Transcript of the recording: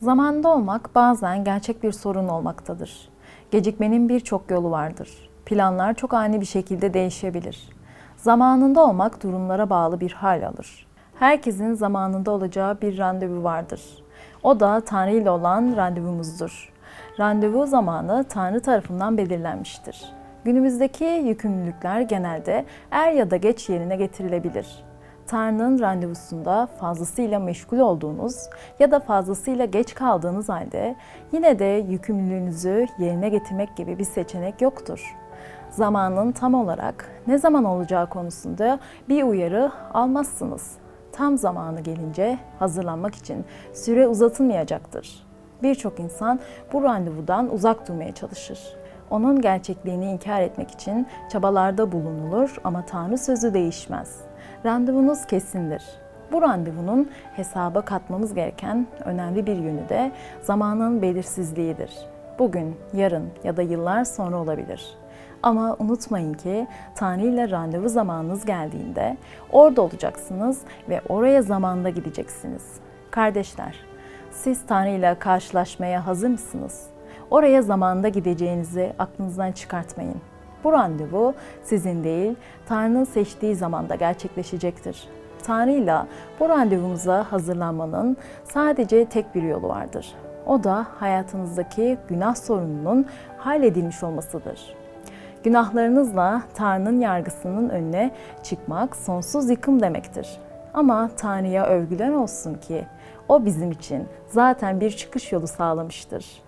Zamanında olmak bazen gerçek bir sorun olmaktadır. Gecikmenin birçok yolu vardır. Planlar çok ani bir şekilde değişebilir. Zamanında olmak durumlara bağlı bir hal alır. Herkesin zamanında olacağı bir randevu vardır. O da Tanrı ile olan randevumuzdur. Randevu zamanı Tanrı tarafından belirlenmiştir. Günümüzdeki yükümlülükler genelde er ya da geç yerine getirilebilir. Tanrı'nın randevusunda fazlasıyla meşgul olduğunuz ya da fazlasıyla geç kaldığınız halde yine de yükümlülüğünüzü yerine getirmek gibi bir seçenek yoktur. Zamanın tam olarak ne zaman olacağı konusunda bir uyarı almazsınız. Tam zamanı gelince hazırlanmak için süre uzatılmayacaktır. Birçok insan bu randevudan uzak durmaya çalışır. Onun gerçekliğini inkar etmek için çabalarda bulunulur ama Tanrı sözü değişmez. Randevunuz kesindir. Bu randevunun hesaba katmamız gereken önemli bir yönü de zamanın belirsizliğidir. Bugün, yarın ya da yıllar sonra olabilir. Ama unutmayın ki Tanrı ile randevu zamanınız geldiğinde orada olacaksınız ve oraya zamanda gideceksiniz. Kardeşler, siz Tanrı ile karşılaşmaya hazır mısınız? Oraya zamanda gideceğinizi aklınızdan çıkartmayın. Bu randevu sizin değil, Tanrı'nın seçtiği zamanda gerçekleşecektir. Tanrı ile bu randevumuza hazırlanmanın sadece tek bir yolu vardır. O da hayatınızdaki günah sorununun halledilmiş olmasıdır. Günahlarınızla Tanrı'nın yargısının önüne çıkmak sonsuz yıkım demektir. Ama Tanrı'ya övgüler olsun ki o bizim için zaten bir çıkış yolu sağlamıştır.